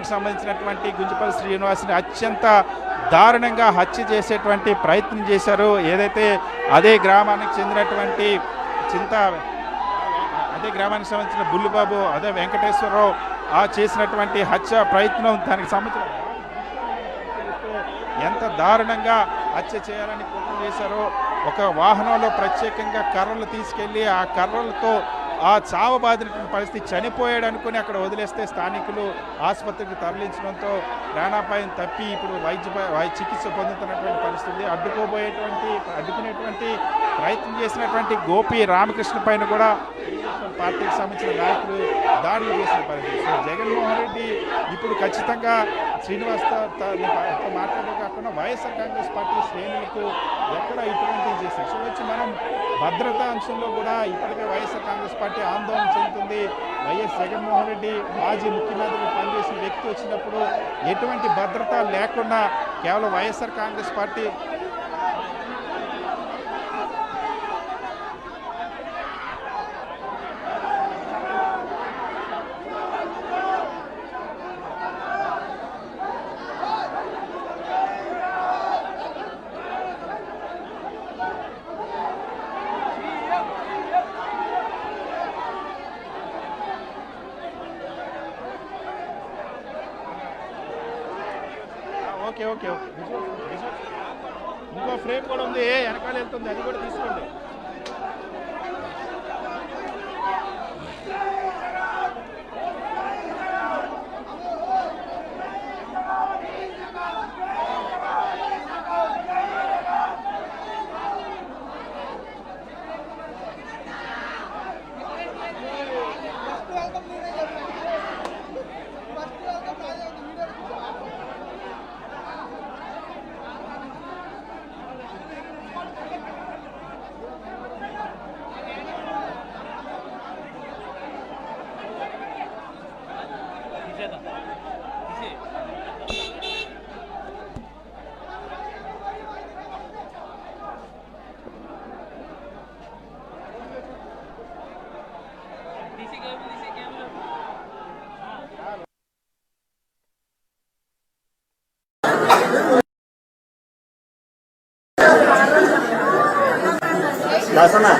పార్టీకి సంబంధించినటువంటి గుంజపల్లి శ్రీనివాస్ని అత్యంత దారుణంగా హత్య చేసేటువంటి ప్రయత్నం చేశారు. ఏదైతే అదే గ్రామానికి చెందినటువంటి చింత అదే గ్రామానికి సంబంధించిన బుల్లిబాబు అదే వెంకటేశ్వరరావు ఆ చేసినటువంటి హత్య ప్రయత్నం దానికి సంబంధించిన ఎంత దారుణంగా హత్య చేయాలని కుట్ర చేశారో ఒక వాహనంలో ప్రత్యేకంగా కర్రలు తీసుకెళ్ళి ఆ కర్రలతో ఆ చావబాదినటువంటి పరిస్థితి చనిపోయాడు అనుకుని అక్కడ వదిలేస్తే స్థానికులు ఆసుపత్రికి తరలించడంతో ప్రాణాపాయం తప్పి ఇప్పుడు వైద్య వై- చికిత్స పొందుతున్నటువంటి పరిస్థితి. అడ్డుకోబోయేటువంటి అడ్డుకునేటువంటి ప్రయత్నం చేసినటువంటి గోపి రామకృష్ణ పైన కూడా తెలుగుదేశం పార్టీకి సంబంధించిన నాయకులు దాడులు చేసిన పరిస్థితి. సో జగన్మోహన్ రెడ్డి ఇప్పుడు ఖచ్చితంగా శ్రీనివాస్తో మాట్లాడే కాకుండా వైఎస్ఆర్ కాంగ్రెస్ పార్టీ శ్రేణులకు ఎక్కడ ఇటువంటి చేశారు సో వచ్చి మనం భద్రతా అంశంలో కూడా ఇప్పటికే వైఎస్ఆర్ కాంగ్రెస్ పార్టీ ఆందోళన చెందుతుంది. వైఎస్ జగన్మోహన్ రెడ్డి మాజీ ముఖ్యమంత్రిగా పనిచేసిన వ్యక్తి వచ్చినప్పుడు ఎటువంటి భద్రత లేకుండా కేవలం YSR Congress Party Lásana.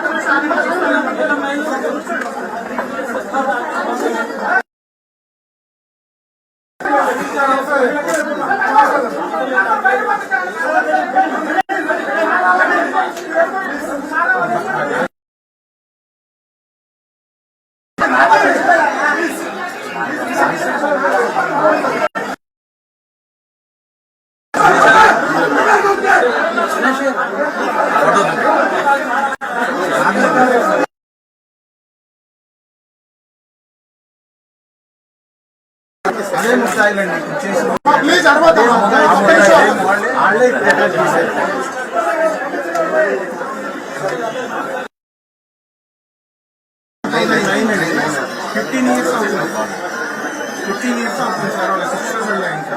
Para fifteen years అవుతుంది ఫిఫ్టీన్ ఇయర్స్ అవుతుంది సార్ వాళ్ళ సిక్స్ సక్సెస్ ఇంకా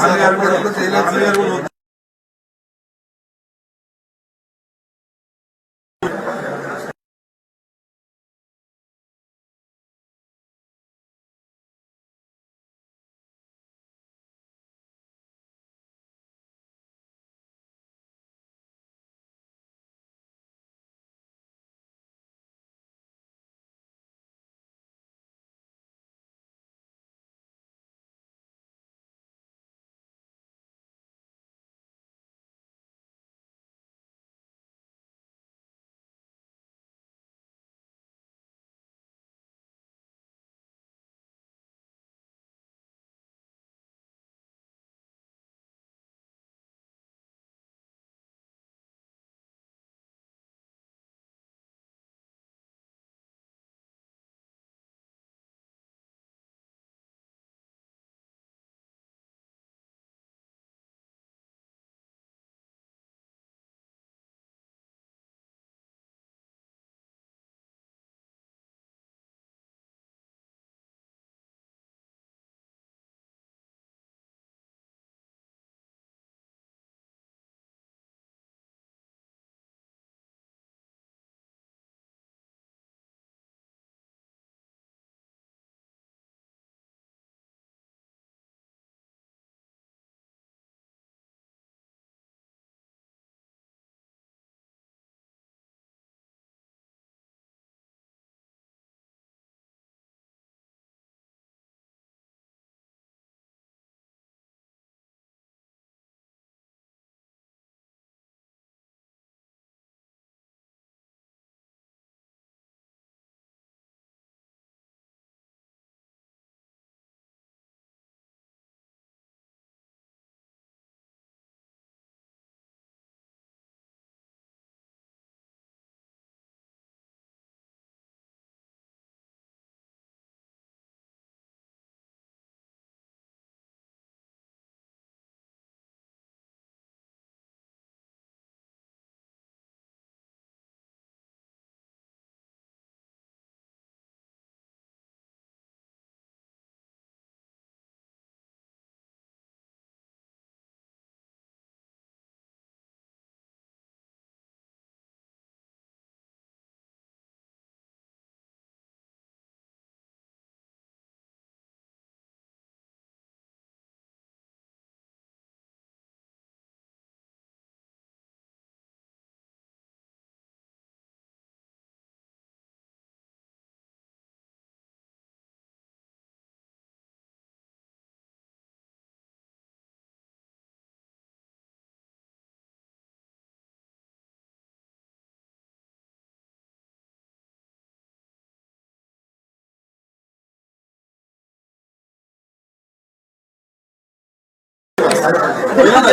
రామయ్య గారు కూడా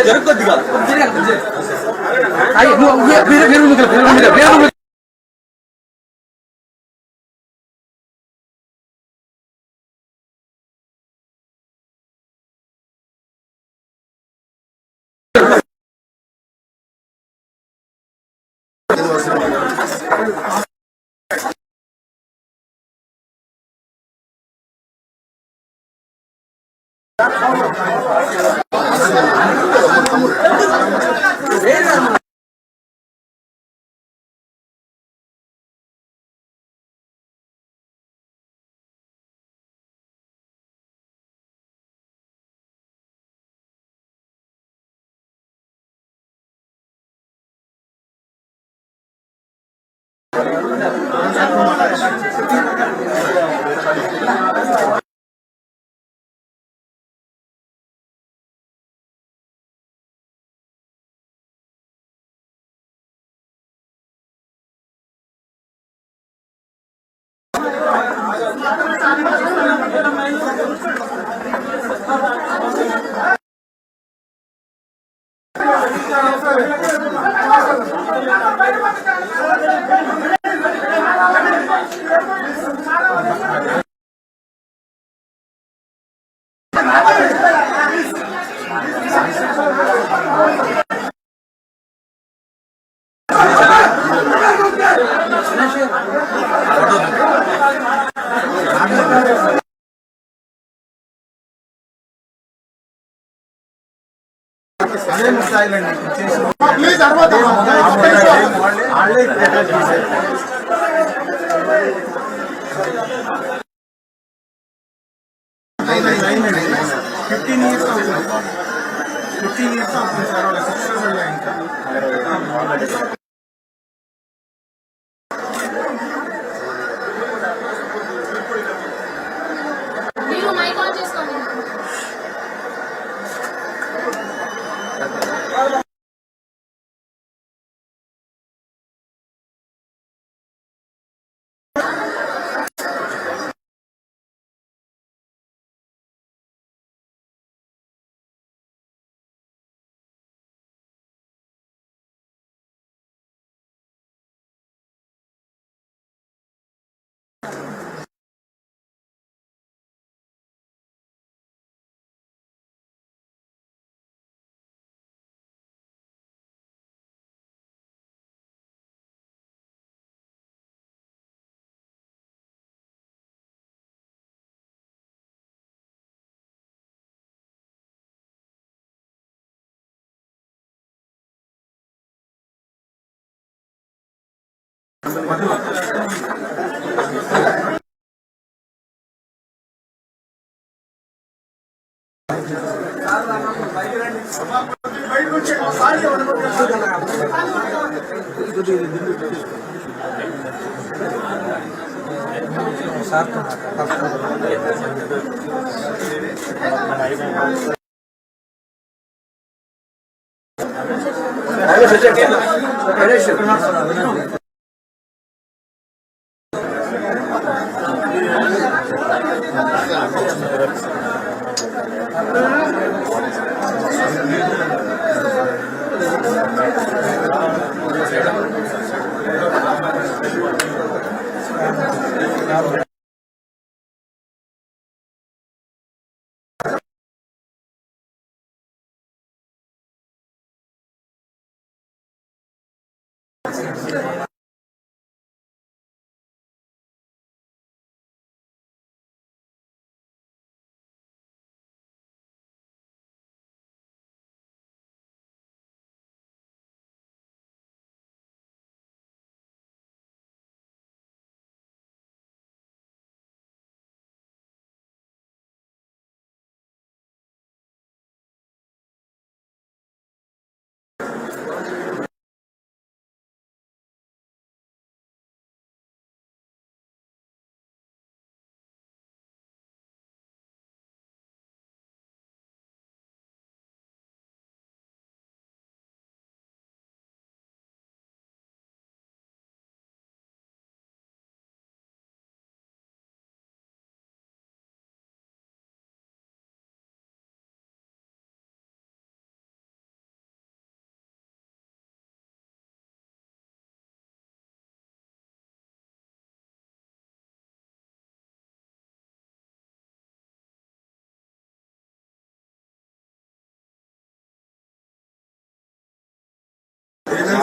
జరగొద్దుగా అయ్యి, నువ్వు వేరే వేరే రూమ్కి వెళ్ళు, వేరే రూమ్కి వెళ్ళు, వేరే రూమ్కి వెళ్ళు. అదే Gracias. ప్రిపేర్ చేశారు ఫిఫ్టీన్ ఇయర్స్ అవుతుంది. ఫిఫ్టీన్ ఇయర్స్ అవుతుంది సార్ వాళ్ళ సక్సెస్ఫుల్ ఇంకా. Gracias. Ganesh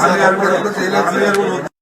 చేయలేదు.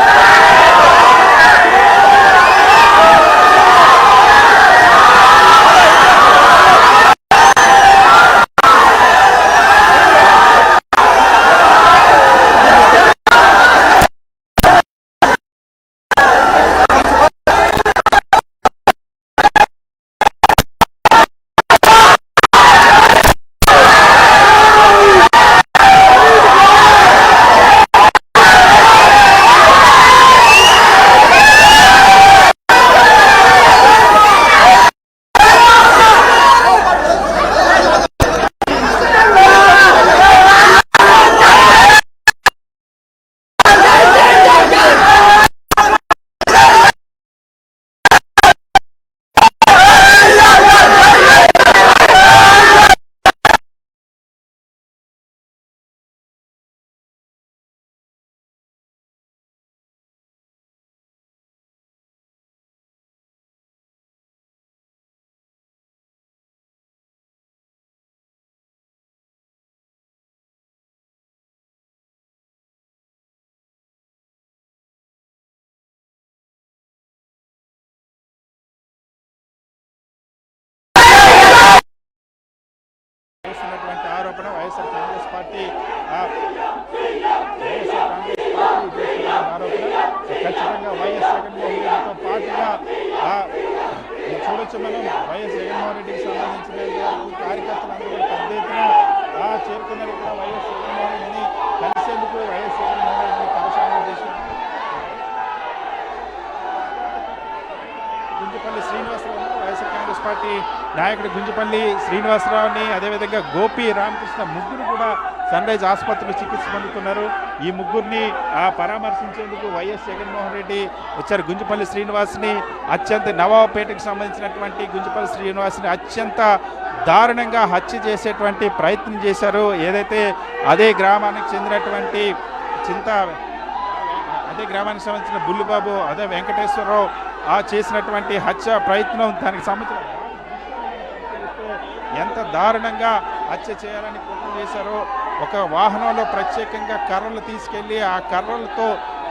సార్. కాంగ్రెస్ పార్టీ నాయకుడు గుంజపల్లి శ్రీనివాసరావుని అదేవిధంగా గోపి రామకృష్ణ ముగ్గురు కూడా సన్ రైజ్ ఆసుపత్రిలో చికిత్స పొందుతున్నారు. ఈ ముగ్గురిని ఆ, పరామర్శించేందుకు వైఎస్ జగన్మోహన్ రెడ్డి వచ్చారు గుంజపల్లి శ్రీనివాస్ని. అత్యంత నవాబ్పేటకు సంబంధించినటువంటి గుంజపల్లి శ్రీనివాస్ని అత్యంత దారుణంగా హత్య చేసేటువంటి ప్రయత్నం చేశారు. ఏదైతే అదే గ్రామానికి చెందినటువంటి చింత అదే గ్రామానికి సంబంధించిన బుల్లిబాబు అదే వెంకటేశ్వరరావు ఆ చేసినటువంటి హత్య ప్రయత్నం దానికి సంబంధించిన దారుణంగా హత్య చేయాలని కుట్ర చేశారు. ఒక వాహనంలో ప్రత్యేకంగా కర్రలు తీసుకెళ్ళి ఆ కర్రలతో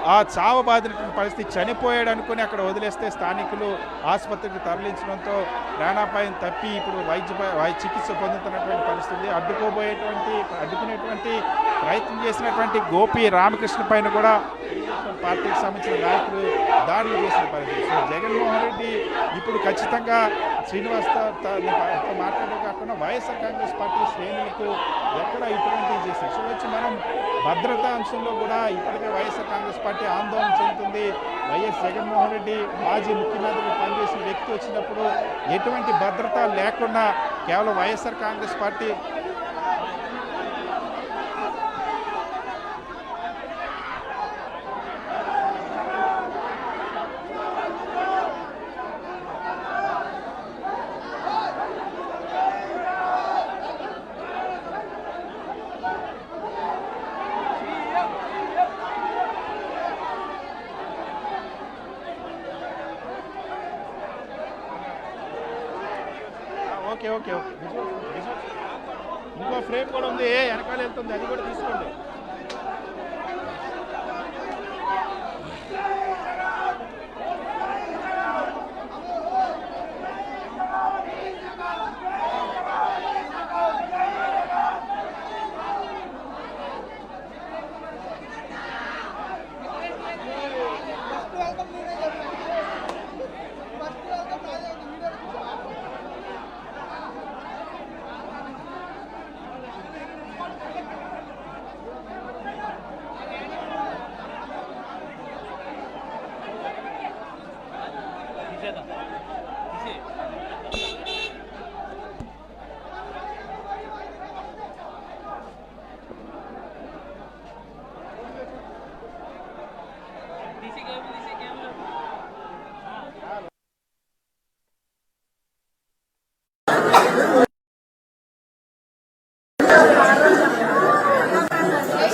ఆ చావు బాధినటువంటి పరిస్థితి చనిపోయాడు అనుకుని అక్కడ వదిలేస్తే స్థానికులు ఆసుపత్రికి తరలించడంతో ప్రాణాపాయం తప్పి ఇప్పుడు వైద్య వై- చికిత్స పొందుతున్నటువంటి పరిస్థితి. అడ్డుకోబోయేటువంటి అడ్డుకునేటువంటి ప్రయత్నం చేసినటువంటి గోపి రామకృష్ణ పైన కూడా పార్టీకి సంబంధించిన నాయకులు దాడులు చేసిన పరిస్థితి. సో జగన్మోహన్ రెడ్డి ఇప్పుడు ఖచ్చితంగా శ్రీనివాస్ మాట్లాడే కాకుండా వైఎస్ఆర్ కాంగ్రెస్ పార్టీ శ్రేణులకు ఎక్కడ ఇటువంటివి చేశారు సో వచ్చి మనం భద్రతా అంశంలో కూడా ఇప్పటికే వైఎస్ఆర్ కాంగ్రెస్ పార్టీ ఆందోళన చెందుతుంది. వైఎస్ జగన్మోహన్ రెడ్డి మాజీ ముఖ్యమంత్రిగా పనిచేసిన వ్యక్తి వచ్చినప్పుడు ఎటువంటి భద్రత లేకుండా కేవలం వైఎస్ఆర్ కాంగ్రెస్ పార్టీ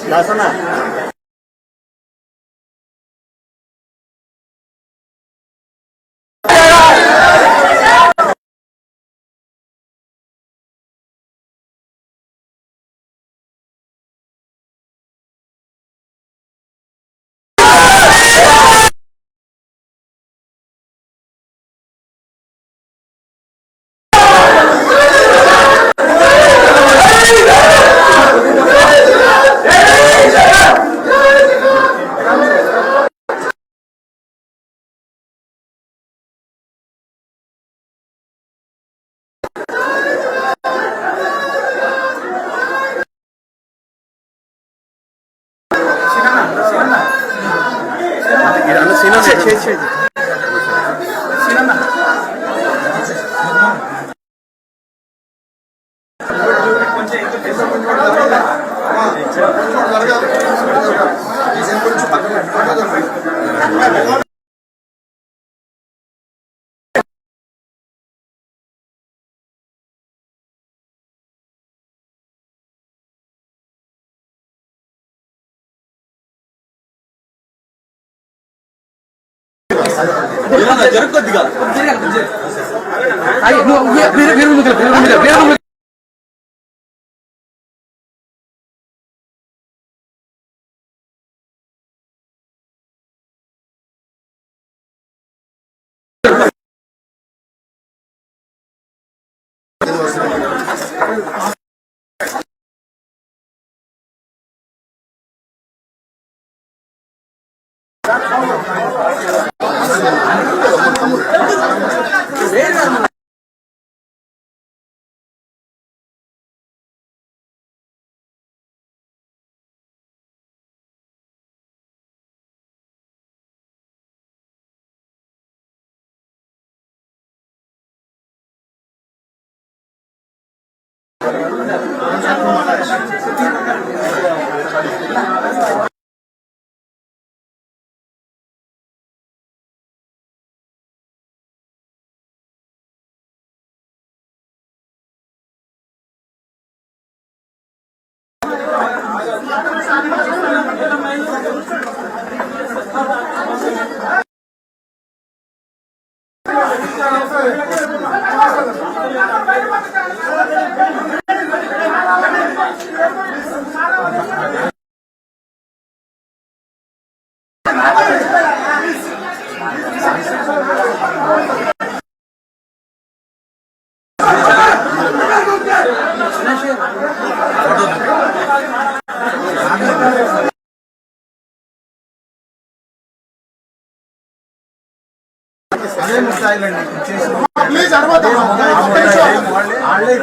老师们 వేరే వేరే రూమ్కి వెళ్ళు, వేరే రూమ్కి వేరే ప్లీజ్ అరవద్దు వాళ్ళే